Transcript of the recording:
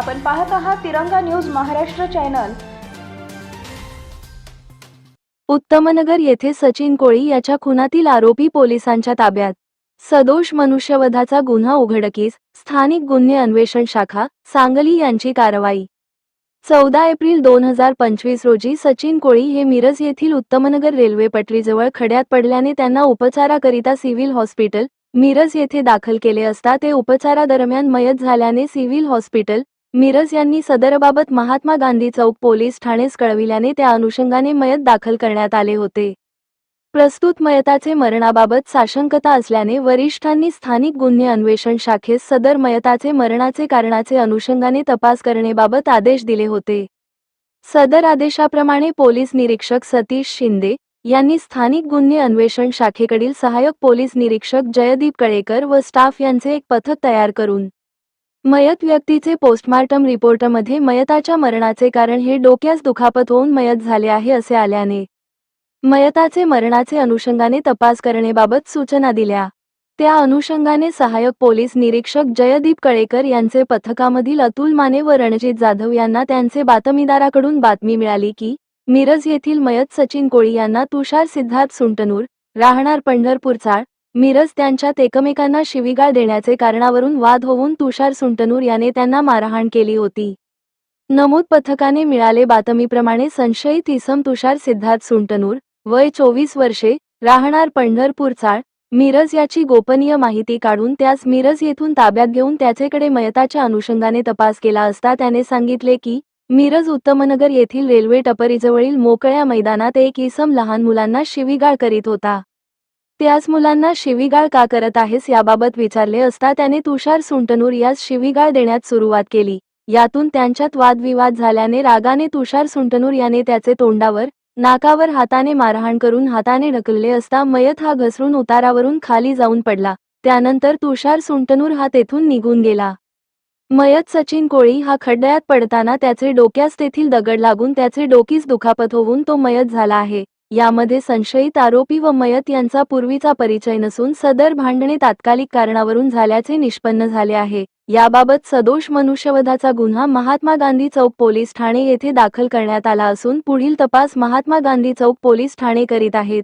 पाहत आहात तिरंगा न्यूज महाराष्ट्र चॅनल. उत्तमनगर येथे सचिन कोळी याच्या खुनातील आरोपी पोलिसांच्या ताब्यात. सदोष मनुष्यवधाचा गुन्हा उघडकीस स्थानिक गुन्हे अन्वेषण शाखा सांगली यांची कारवाई. चौदा एप्रिल दोन हजार पंचवीस रोजी सचिन कोळी हे मिरज येथील उत्तमनगर रेल्वे पटरीजवळ खड्यात पडल्याने त्यांना उपचाराकरिता सिव्हिल हॉस्पिटल मिरज येथे दाखल केले असता ते उपचारादरम्यान मयत झाल्याने सिव्हिल हॉस्पिटल मिरज यांनी सदरबाबत महात्मा गांधी चौक पोलीस ठाणेस कळविल्याने त्या अनुषंगाने मयत दाखल करण्यात आले होते. प्रस्तुत मयताचे मरणाबाबत साशंकता असल्याने वरिष्ठांनी स्थानिक गुन्हे अन्वेषण शाखेस सदर मयताचे मरणाचे कारणाचे अनुषंगाने तपास करणेबाबत आदेश दिले होते. सदर आदेशाप्रमाणे पोलीस निरीक्षक सतीश शिंदे यांनी स्थानिक गुन्हे अन्वेषण शाखेकडील सहाय्यक पोलीस निरीक्षक जयदीप कळेकर व स्टाफ यांचे एक पथक तयार करून मयत व्यक्तीचे पोस्टमार्टम रिपोर्टमध्ये मयताच्या मरणाचे कारण हे डोक्यास दुखापत होऊन मयत झाले आहे असे आल्याने. मयताचे मरणाचे अनुषंगाने तपास करणेबाबत सूचना दिल्या. त्या अनुषंगाने सहाय्यक पोलीस निरीक्षक जयदीप कळेकर यांचे पथकामधील अतुल माने व रणजित जाधव यांना त्यांचे बातमीदाराकडून बातमी मिळाली की मिरज येथील मयत सचिन कोळी यांना तुषार सिद्धार्थ सुंटनूर राहणार पंढरपूर चाळ मिरज त्यांच्यात एकमेकांना शिवीगाळ देण्याचे कारणावरून वाद होऊन तुषार सुंटनूर याने त्यांना मारहाण केली होती. नमूद पथकाने मिळाले बातमीप्रमाणे संशयित इसम तुषार सिद्धार्थ सुंटनूर वय चोवीस वर्षे राहणार पंढरपूरचाळ मिरज याची गोपनीय माहिती काढून त्यास मिरज येथून ताब्यात घेऊन त्याचेकडे मयताच्या अनुषंगाने तपास केला असता त्याने सांगितले की मिरज उत्तमनगर येथील रेल्वे टपरीजवळील मोकळ्या मैदानात एक इसम लहान मुलांना शिवीगाळ करीत होता. त्याच मुलांना शिवीगाळ का करत आहेस याबाबत विचारले असता त्याने तुषार सुंटनूर यास शिवीगाळ देण्यात सुरुवात केली. यातून त्यांच्यात वादविवाद झाल्याने रागाने तुषार सुंटनूर याने त्याचे तोंडावर नाकावर हाताने मारहाण करून हाताने ढकलले असता मयत हा घसरून उतारावरून खाली जाऊन पडला. त्यानंतर तुषार सुंटनूर हा तेथून निघून गेला. मयत सचिन कोळी हा खड्ड्यात पडताना त्याचे डोक्यास तेथील दगड लागून त्याचे डोकीस दुखापत होऊन तो मयत झाला आहे. यामध्ये संशयित आरोपी व मयत यांचा पूर्वीचा परिचय नसून सदर भांडणे तात्कालिक कारणावरून झाल्याचे निष्पन्न झाले आहे. याबाबत सदोष मनुष्यवधाचा गुन्हा महात्मा गांधी चौक पोलीस ठाणे येथे दाखल करण्यात आला असून पुढील तपास महात्मा गांधी चौक पोलीस ठाणे करीत आहेत.